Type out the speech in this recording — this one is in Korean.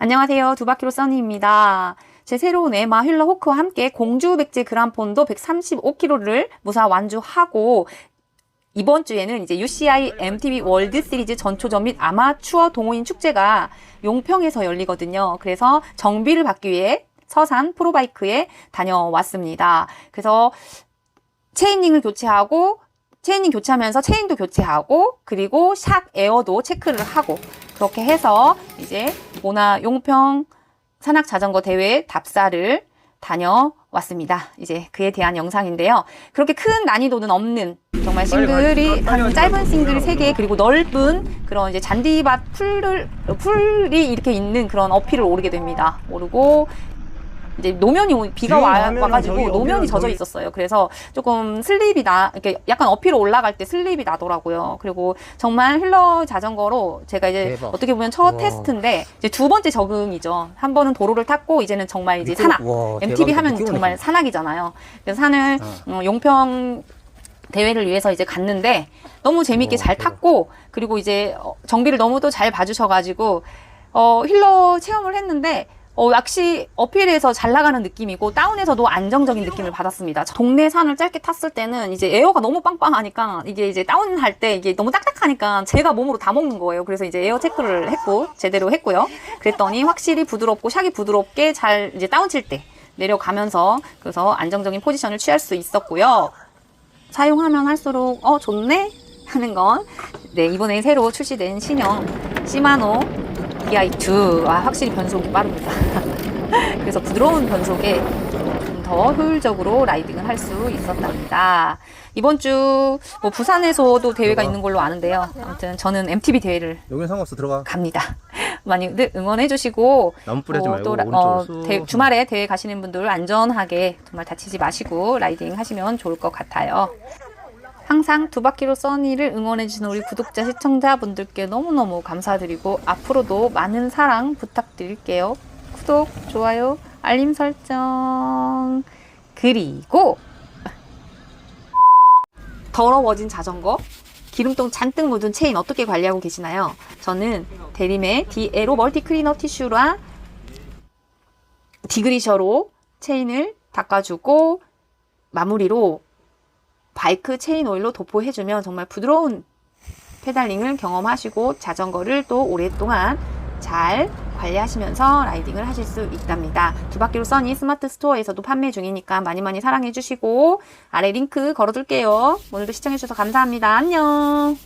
안녕하세요. 두바키로 써니입니다. 제 새로운 에마 휠러 호크와 함께 공주 백제 그란폰도 135kg를 무사 완주하고 이번 주에는 이제 UCI MTV 월드 시리즈 전초전 및 아마추어 동호인 축제가 용평에서 열리거든요. 그래서 정비를 받기 위해 서산 프로바이크에 다녀왔습니다. 그래서 체인링을 교체하고 체인링 교체하면서 체인도 교체하고 그리고 샥 에어도 체크를 하고 그렇게 해서 이제 모나 용평 산악 자전거 대회 답사를 다녀왔습니다. 이제 그에 대한 영상인데요. 그렇게 큰 난이도는 없는 정말 싱글이 한. 짧은 싱글 3개 그리고 넓은 그런 이제 잔디밭 풀을 풀이 이렇게 있는 그런 어필을 오르게 됩니다. 오르고 이제 노면이 오- 비가 와, 하면은 와가지고 저기 노면이 젖어 있었어요. 그래서 조금 슬립이 나, 이렇게 약간 어필을 올라갈 때 슬립이 나더라고요. 그리고 정말 힐러 자전거로 제가 이제 대박. 어떻게 보면 첫 와. 테스트인데 이제 두 번째 적응이죠. 한 번은 도로를 탔고 이제는 정말 이제 산악. 와, MTV 대박이다. 하면 정말. 산악이잖아요. 그래서 산을 어. 어, 용평 대회를 위해서 이제 갔는데 너무 재밌게 오, 잘 대박. 탔고 그리고 이제 어, 정비를 너무도 잘 봐주셔가지고 어, 힐러 체험을 했는데 어, 역시 어필에서 잘 나가는 느낌이고 다운에서도 안정적인 느낌을 받았습니다. 동네 산을 짧게 탔을 때는 이제 에어가 너무 빵빵하니까 이게 이제 다운할 때 이게 너무 딱딱하니까 제가 몸으로 다 먹는 거예요. 그래서 이제 에어 체크를 했고 제대로 했고요. 그랬더니 확실히 부드럽고 샥이 부드럽게 잘 이제 다운 칠 때 내려가면서 그래서 안정적인 포지션을 취할 수 있었고요. 사용하면 할수록 어 좋네 하는 건 네, 이번에 새로 출시된 신형 시마노 DI2 아 확실히 변속이 빠릅니다. 그래서 부드러운 변속에 좀 더 효율적으로 라이딩을 할 수 있었답니다. 이번 주 뭐 부산에서도 대회가 있는 걸로 아는데요. 아무튼 저는 MTB 대회를 여기는 상관없어 들어가. 갑니다. 많이들 응원해 주시고 나무 뿌리지 어, 말고 또 라- 오른쪽으로 어, 쑥. 대- 주말에 대회 가시는 분들 안전하게 정말 다치지 마시고 라이딩 하시면 좋을 것 같아요. 항상 두 바퀴로 써니를 응원해주시는 우리 구독자, 시청자분들께 너무너무 감사드리고 앞으로도 많은 사랑 부탁드릴게요. 구독, 좋아요, 알림 설정. 그리고 더러워진 자전거, 기름통 잔뜩 묻은 체인 어떻게 관리하고 계시나요? 저는 대림의 디에로 멀티 클리너 티슈랑 디그리셔로 체인을 닦아주고 마무리로 바이크 체인 오일로 도포해주면 정말 부드러운 페달링을 경험하시고 자전거를 또 오랫동안 잘 관리하시면서 라이딩을 하실 수 있답니다. 두 바퀴로 써니 스마트 스토어에서도 판매 중이니까 많이 많이 사랑해 주시고 아래 링크 걸어둘게요. 오늘도 시청해 주셔서 감사합니다. 안녕.